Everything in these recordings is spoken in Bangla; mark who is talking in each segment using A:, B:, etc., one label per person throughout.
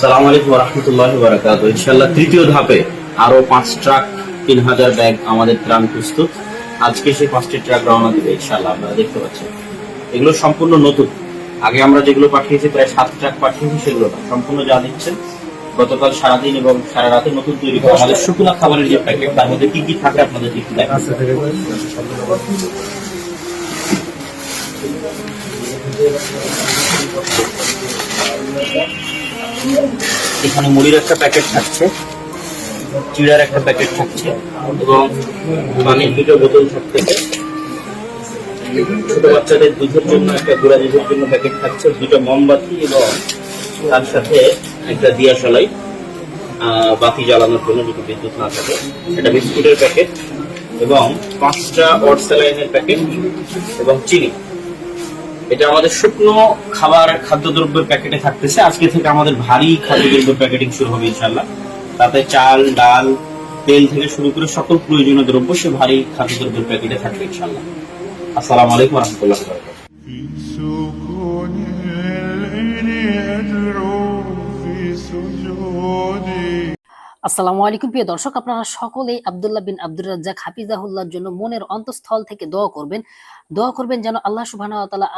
A: সালাম আলাইকুম রহমতুল্লাহ বারাকাত ইনশাল্লাহ তৃতীয় ধাপে আরও পাঁচ ট্রাক, তিন হাজার ব্যাগ আমাদের ত্রাণ প্রস্তুত। আজকে সেই পাঁচটি ট্রাক রওনা দেবে ইনশাল্লাহ আপনারা দেখতে পাচ্ছেন। এগুলো সম্পূর্ণ নতুন। আগে আমরা যেগুলো পাঠিয়েছি, প্রায় সাত ট্রাক পাঠিয়েছি, সেগুলো সম্পূর্ণ যা দিচ্ছেন, গতকাল সারাদিন এবং সারা রাতে নতুন তৈরি করা আমাদের শুকনা খাবারের যে প্যাকেট, তার মধ্যে কি কি থাকে আপনাদের একটু দেখা এখানে মুড়ির একটা প্যাকেট থাকছে চিড়ার একটা প্যাকেট থাকছে এবং পানির দুটো বোতল থাকতেছে ছোট বাচ্চাদের দুধের জন্য একটা গুঁড়া দুধের জন্য প্যাকেট থাকছে দুটো মোমবাতি এবং তার সাথে একটা দিয়াশালাই আহ, বাতি জ্বালানোর জন্য যদি বিদ্যুৎ না থাকে। একটা বিস্কুটের প্যাকেট এবং পাঁচটা অট স্যালাইনের প্যাকেট এবং চিনি। এটা আমাদের শুকনো খাবার খাদ্যদ্রব্যের প্যাকেটে থাকতেছে আজকে থেকে আমাদের ভারী খাদ্যদ্রব্যের প্যাকেটিং শুরু হবে ইনশাল্লাহ তাতে চাল ডাল তেল থেকে শুরু করে সকল প্রয়োজনীয় দ্রব্য সে ভারী খাদ্যদ্রব্যের প্যাকেটে থাকবে ইনশাল্লাহ আসসালামু আলাইকুম রহমতুল্লাহ
B: في سكون الليل أدعو في سجودي
C: আসসালামু আলাইকুম প্রিয় দর্শক, আপনারা সকলেই আব্দুল্লাহ বিন আব্দুর রাজ্জাক হাফিজাহুল্লাহর জন্য মনের অন্তঃস্থল থেকে দোয়া করবেন। দোয়া করবেন যেন আল্লাহ সুবাহ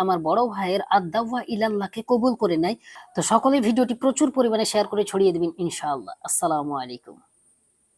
C: আমার বড় ভাইয়ের আদাওয়া ইলাল্লাহকে কবুল করে নেয়। তো সকলেই ভিডিওটি প্রচুর পরিমাণে শেয়ার করে ছড়িয়ে দেবেন ইনশাআল্লাহ। আসসালামু আলাইকুম।